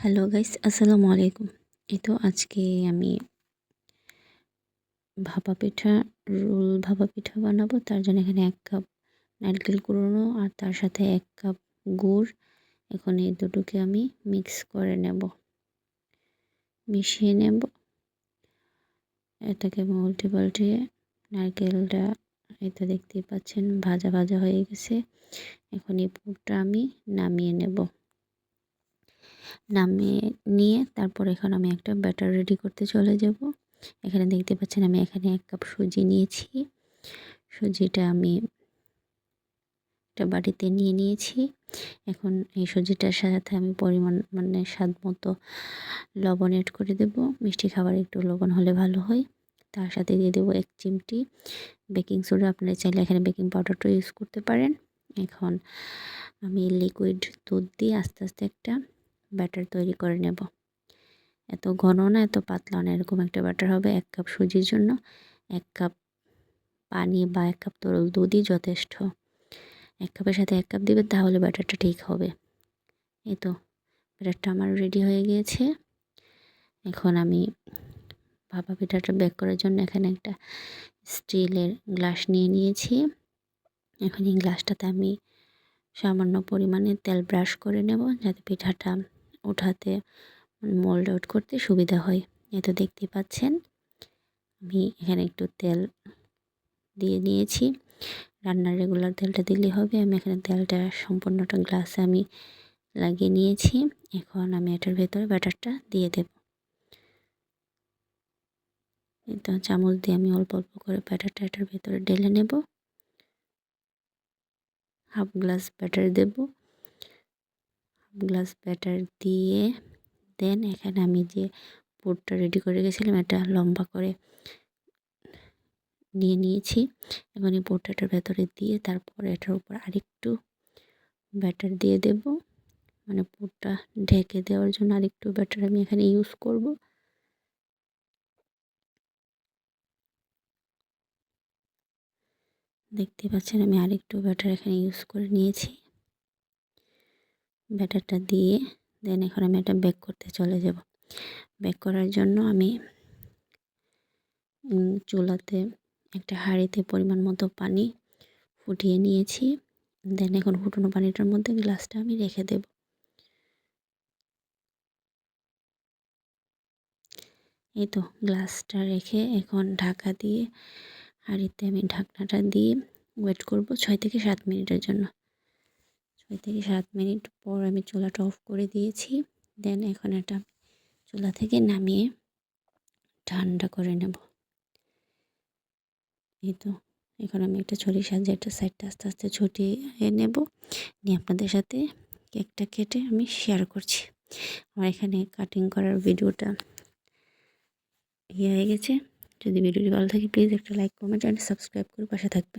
Hello guys আসসালামু আলাইকুম এই তো আজকে আমি ভাপা পিঠা, রোল ভাপা পিঠা বানাবো। তার জন্য এখানে এক কাপ নারকেল কুড়োনো আর তার সাথে এক কাপ গুড়। এখন এই দুটোকে আমি মিক্স করে নেব। মিশিয়ে নেব। এটাকে উল্টে পাল্টে নারকেলটা এটা দেখতেই পাচ্ছেন ভাজা ভাজা হয়ে গেছে। এখন এই পুরটা আমি নামিয়ে নেব। নামিয়ে নিয়ে তারপর এখন আমি একটা ব্যাটার রেডি করতে চলে যাব। এখানে দেখতে পাচ্ছেন আমি এখানে এক কাপ সুজি নিয়েছি। সুজিটা আমি একটা বাড়িতে নিয়ে নিয়েছি। এখন এই সুজিটার সাথে আমি পরিমাণ মানে স্বাদ মতো লবণ এড করে দেব। মিষ্টি খাবার একটু লবণ হলে ভালো হয়। তার সাথে দিয়ে দেবো এক চিমটি বেকিং সোডা আপনারা চাইলে এখানে বেকিং পাউডারটা ইউজ করতে পারেন। এখন আমি লিকুইড দুধ দিয়ে আস্তে আস্তে একটা ব্যাটার তৈরি করে নেব। এত ঘন না, এত পাতলা না, এরকম একটা ব্যাটার হবে এক কাপ সুজির জন্য, এক কাপ পানি বা এক কাপ তরল দুধই যথেষ্ট। এক কাপের সাথে এক কাপ দেবেন তাহলে ব্যাটারটা ঠিক হবে। এই তো ব্যাটারটা আমার রেডি হয়ে গিয়েছে। এখন আমি ভাপা পিঠাটা বেক করার জন্য এখানে একটা স্টিলের গ্লাস নিয়ে নিয়েছি। এখন এই গ্লাসটাতে আমি সামান্য পরিমাণে তেল ব্রাশ করে নেব, যাতে পিঠাটা ওঠাতে মোল্ড আউট করতে সুবিধা হয়। এ তো দেখতে পাচ্ছেন, আমি এখানে একটু তেল দিয়ে নিয়েছি রান্নার রেগুলার তেলটা দিলে হবে। আমি এখানে তেলটা সম্পূর্ণটা গ্লাসে আমি লাগিয়ে নিয়েছি। এখন আমি এটার ভেতরে ব্যাটারটা দিয়ে দেব। তো চামচ দিয়ে আমি অল্প অল্প করে ব্যাটারটা এটার ভেতরে ঢেলে নেব। হাফ গ্লাস ব্যাটার দেব। গ্লাস ব্যাটার দিয়ে দেন এখানে আমি যে পুরটা রেডি করে গেছিলাম এটা লম্বা করে নিয়ে নিয়েছি। এখন এই পোটাটার ভেতরে দিয়ে তারপর এটার উপর আরেকটু ব্যাটার দিয়ে দেব। মানে পুরটা ঢেকে দেওয়ার জন্য আরেকটু ব্যাটার আমি এখানে ইউজ করব। দেখতে পাচ্ছেন আমি আরেকটু ব্যাটার এখানে ইউজ করে নিয়েছি। ব্যাটারটা দিয়ে দেন এখন আমি এটা বেক করতে চলে যাব। বেক করার জন্য আমি চুলাতে একটা হাঁড়িতে পরিমাণ মতো পানি ফুটিয়ে নিয়েছি। দেন এখন ফুটানো পানিটার মধ্যে গ্লাসটা আমি রেখে দেব। এই তো গ্লাসটা রেখে এখন ঢাকা দিয়ে, হাঁড়িতে আমি ঢাকনাটা দিয়ে ওয়েট করব ছয় থেকে সাত মিনিটের জন্য। ছয় থেকে সাত মিনিট পর আমি চুলাটা অফ করে দিয়েছি। দেন এখন এটা চুলা থেকে নামিয়ে ঠান্ডা করে নেব। এই তো, এখন আমি একটা ছড়ি সাজিয়ে একটা সাইডটা আস্তে আস্তে ছুটিয়ে নেব। নিয়ে আপনাদের সাথে কেকটা কেটে আমি শেয়ার করছি। আমার এখানে কাটিং করার ভিডিওটা ইয়ে হয়ে গেছে। যদি ভিডিওটি ভালো থাকে প্লিজ একটা লাইক কমেন্ট অ্যান্ড সাবস্ক্রাইব করে পাশে থাকবেন।